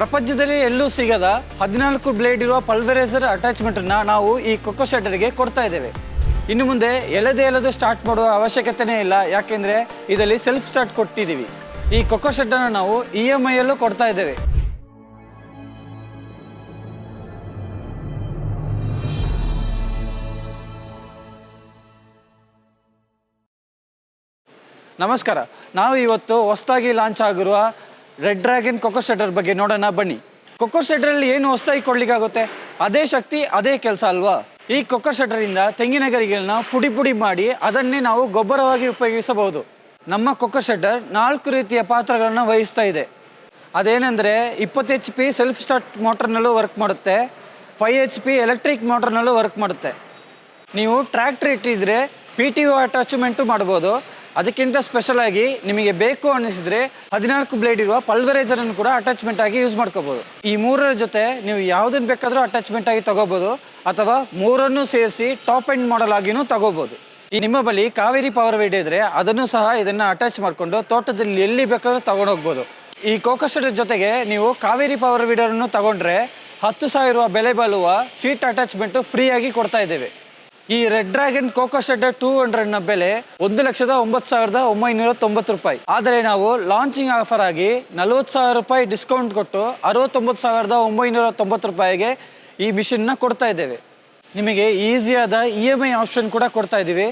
ಪ್ರಪಂಚದಲ್ಲಿ ಎಲ್ಲೂ ಸಿಗದ ಹದಿನಾಲ್ಕು ಬ್ಲೇಡ್ ಇರುವ ಪಲ್ವರೈಸರ್ ಅಟ್ಯಾಚ್ಮೆಂಟನ್ನು ನಾವು ಈ ಕೊಕ್ಕೋ ಶಟರ್ಗೆ ಕೊಡ್ತಾ ಇದ್ದೇವೆ. ಇನ್ನು ಮುಂದೆ ಎಳೆದೇ ಎಳೆದು ಸ್ಟಾರ್ಟ್ ಮಾಡುವ ಅವಶ್ಯಕತೆನೇ ಇಲ್ಲ. ಯಾಕೆಂದರೆ ಇದರಲ್ಲಿ ಸೆಲ್ಫ್ ಸ್ಟಾರ್ಟ್ ಕೊಟ್ಟಿದ್ದೀವಿ. ಈ ಕೊಕ್ಕೋ ಶೆಟ್ಟನ್ನು ನಾವು ಇ ಎಂ ಐಯಲ್ಲೂ ಕೊಡ್ತಾ ಇದ್ದೇವೆ. ನಮಸ್ಕಾರ. ನಾವು ಇವತ್ತು ಹೊಸದಾಗಿ ಲಾಂಚ್ ಆಗಿರುವ ರೆಡ್ ಡ್ರ್ಯಾಗನ್ ಕೊಕ್ಕೋ ಶೆಟರ್ ಬಗ್ಗೆ ನೋಡೋಣ, ಬನ್ನಿ. ಕೊಕ್ಕೋ ಶೆಟರಲ್ಲಿ ಏನು ಹೊಸದಾಗಿ ಕೊಡ್ಲಿಕ್ಕಾಗುತ್ತೆ ಅದೇ ಶಕ್ತಿ, ಅದೇ ಕೆಲಸ ಅಲ್ವಾ? ಈ ಕೊಕ್ಕೋ ಶೆಟರಿಂದ ತೆಂಗಿನ ಗರಿಗಳನ್ನ ಪುಡಿ ಪುಡಿ ಮಾಡಿ ಅದನ್ನೇ ನಾವು ಗೊಬ್ಬರವಾಗಿ ಉಪಯೋಗಿಸಬಹುದು. ನಮ್ಮ ಕೊಕ್ಕೋ ಶೆಟರ್ ನಾಲ್ಕು ರೀತಿಯ ಪಾತ್ರಗಳನ್ನು ವಹಿಸ್ತಾ ಇದೆ. ಅದೇನೆಂದರೆ ಇಪ್ಪತ್ತು ಎಚ್ ಪಿ ಸೆಲ್ಫ್ ಸ್ಟಾರ್ಟ್ ಮೋಟರ್ನಲ್ಲೂ ವರ್ಕ್ ಮಾಡುತ್ತೆ. ಫೈವ್ ಎಚ್ ಪಿ ಎಲೆಕ್ಟ್ರಿಕ್ ಮೋಟರ್ನಲ್ಲೂ ವರ್ಕ್ ಮಾಡುತ್ತೆ. ನೀವು ಟ್ರ್ಯಾಕ್ಟ್ರ್ ಇಟ್ಟಿದ್ರೆ ಪಿ ಟಿ ಒ ಅಟ್ಯಾಚ್ಮೆಂಟು ಮಾಡ್ಬೋದು. ಅದಕ್ಕಿಂತ ಸ್ಪೆಷಲ್ ಆಗಿ ನಿಮಗೆ ಬೇಕು ಅನ್ನಿಸಿದ್ರೆ ಹದಿನಾಲ್ಕು ಬ್ಲೇಡ್ ಇರುವ ಪಲ್ವರೈಸರ್ ಅನ್ನು ಕೂಡ ಅಟ್ಯಾಚ್ಮೆಂಟ್ ಆಗಿ ಯೂಸ್ ಮಾಡ್ಕೋಬಹುದು ಈ ಮೂರರ ಜೊತೆ ನೀವು ಯಾವುದನ್ನು ಬೇಕಾದರೂ ಅಟ್ಯಾಚ್ಮೆಂಟ್ ಆಗಿ ತಗೋಬಹುದು ಅಥವಾ ಮೂರನ್ನು ಸೇರಿಸಿ ಟಾಪ್ ಎಂಡ್ ಮಾಡಲ್ ಆಗಿನೂ ತಗೋಬಹುದು ಈ ನಿಮ್ಮ ಬಳಿ ಕಾವೇರಿ ಪವರ್ ವೈಡ್ ಇದ್ರೆ ಅದನ್ನು ಸಹ ಇದನ್ನ ಅಟ್ಯಾಚ್ ಮಾಡಿಕೊಂಡು ತೋಟದಲ್ಲಿ ಎಲ್ಲಿ ಬೇಕಾದ್ರೂ ತಗೊಂಡೋಗ್ಬೋದು ಈ ಕೋಕಸ್ಟರ್ ಜೊತೆಗೆ ನೀವು ಕಾವೇರಿ ಪವರ್ ವೀಡರನ್ನು ತಗೊಂಡ್ರೆ ಹತ್ತು ಸಾವಿರ ಬೆಲೆ ಬಾಳುವ ಸೀಟ್ ಅಟ್ಯಾಚ್ಮೆಂಟು ಫ್ರೀಯಾಗಿ ಕೊಡ್ತಾ ಇದ್ದೇವೆ. ಈ red dragon coco shed two ಹಂಡ್ರೆಡ್ನ ಬೆಲೆ ಒಂದು ಲಕ್ಷದ ಒಂಬತ್ತು ಸಾವಿರದ ಒಂಬೈನೂರ ತೊಂಬತ್ತು ರೂಪಾಯಿ. ಆದರೆ ನಾವು ಲಾಂಚಿಂಗ್ ಆಫರ್ ಆಗಿ ನಲ್ವತ್ತು ಸಾವಿರ ರೂಪಾಯಿ ಡಿಸ್ಕೌಂಟ್ ಕೊಟ್ಟು ಅರವತ್ತೊಂಬತ್ತು ಸಾವಿರದ ಒಂಬೈನೂರ ತೊಂಬತ್ತು ರೂಪಾಯಿಗೆ ಈ ಮಿಷಿನ್ನ ಕೊಡ್ತಾ ಇದ್ದೇವೆ. ನಿಮಗೆ ಈಸಿಯಾದ ಇ ಎಂ ಐ ಆಪ್ಷನ್ ಕೂಡ ಕೊಡ್ತಾ ಇದ್ದೀವಿ.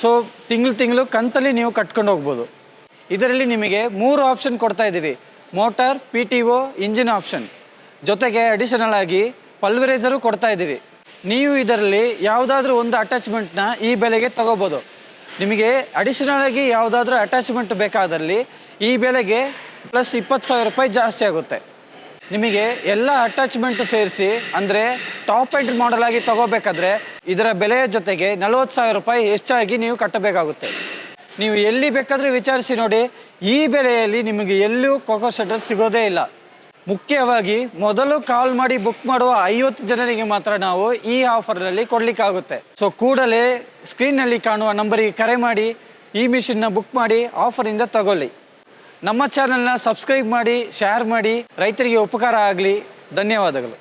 ಸೊ ತಿಂಗಳು ತಿಂಗಳು ಕಂತಲ್ಲಿ ನೀವು ಕಟ್ಕೊಂಡು ಹೋಗ್ಬೋದು. ಇದರಲ್ಲಿ ನಿಮಗೆ ಮೂರು ಆಪ್ಷನ್ ಕೊಡ್ತಾ ಇದ್ದೀವಿ. Motor P T O engine option ಜೊತೆಗೆ ಅಡಿಷನಲ್ ಆಗಿ ಪಲ್ವರೈಸರು ಕೊಡ್ತಾ ಇದ್ದೀವಿ. ನೀವು ಇದರಲ್ಲಿ ಯಾವುದಾದ್ರೂ ಒಂದು ಅಟ್ಯಾಚ್ಮೆಂಟ್ನ ಈ ಬೆಲೆಗೆ ತಗೋಬೋದು. ನಿಮಗೆ ಅಡಿಷನಲ್ ಆಗಿ ಯಾವುದಾದ್ರೂ ಅಟ್ಯಾಚ್ಮೆಂಟ್ ಬೇಕಾದಲ್ಲಿ ಈ ಬೆಲೆಗೆ ಪ್ಲಸ್ ಇಪ್ಪತ್ತು ಸಾವಿರ ರೂಪಾಯಿ ಜಾಸ್ತಿ ಆಗುತ್ತೆ. ನಿಮಗೆ ಎಲ್ಲ ಅಟ್ಯಾಚ್ಮೆಂಟ್ ಸೇರಿಸಿ, ಅಂದರೆ ಟಾಪ್ ಎಂಡ್ ಮಾಡೆಲ್ ಆಗಿ ತಗೋಬೇಕಾದ್ರೆ ಇದರ ಬೆಲೆಯ ಜೊತೆಗೆ ನಲವತ್ತು ಸಾವಿರ ರೂಪಾಯಿ ಹೆಚ್ಚಾಗಿ ನೀವು ಕಟ್ಟಬೇಕಾಗುತ್ತೆ. ನೀವು ಎಲ್ಲಿ ಬೇಕಾದರೂ ವಿಚಾರಿಸಿ ನೋಡಿ, ಈ ಬೆಲೆಯಲ್ಲಿ ನಿಮಗೆ ಎಲ್ಲೂ ಕೋಕೋ ಸೆಟರ್ ಸಿಗೋದೇ ಇಲ್ಲ. ಮುಖ್ಯವಾಗಿ ಮೊದಲು ಕಾಲ್ ಮಾಡಿ ಬುಕ್ ಮಾಡುವ ಐವತ್ತು ಜನರಿಗೆ ಮಾತ್ರ ನಾವು ಈ ಆಫರ್ನಲ್ಲಿ ಕೊಡಲಿಕ್ಕಾಗುತ್ತೆ. ಸೊ ಕೂಡಲೇ ಸ್ಕ್ರೀನ್ನಲ್ಲಿ ಕಾಣುವ ನಂಬರಿಗೆ ಕರೆ ಮಾಡಿ, ಈ ಮಿಷಿನ್ನ ಬುಕ್ ಮಾಡಿ ಆಫರಿಂದ ತಗೊಳ್ಳಿ. ನಮ್ಮ ಚಾನಲ್ನ ಸಬ್ಸ್ಕ್ರೈಬ್ ಮಾಡಿ, ಶೇರ್ ಮಾಡಿ, ರೈತರಿಗೆ ಉಪಕಾರ ಆಗಲಿ. ಧನ್ಯವಾದಗಳು.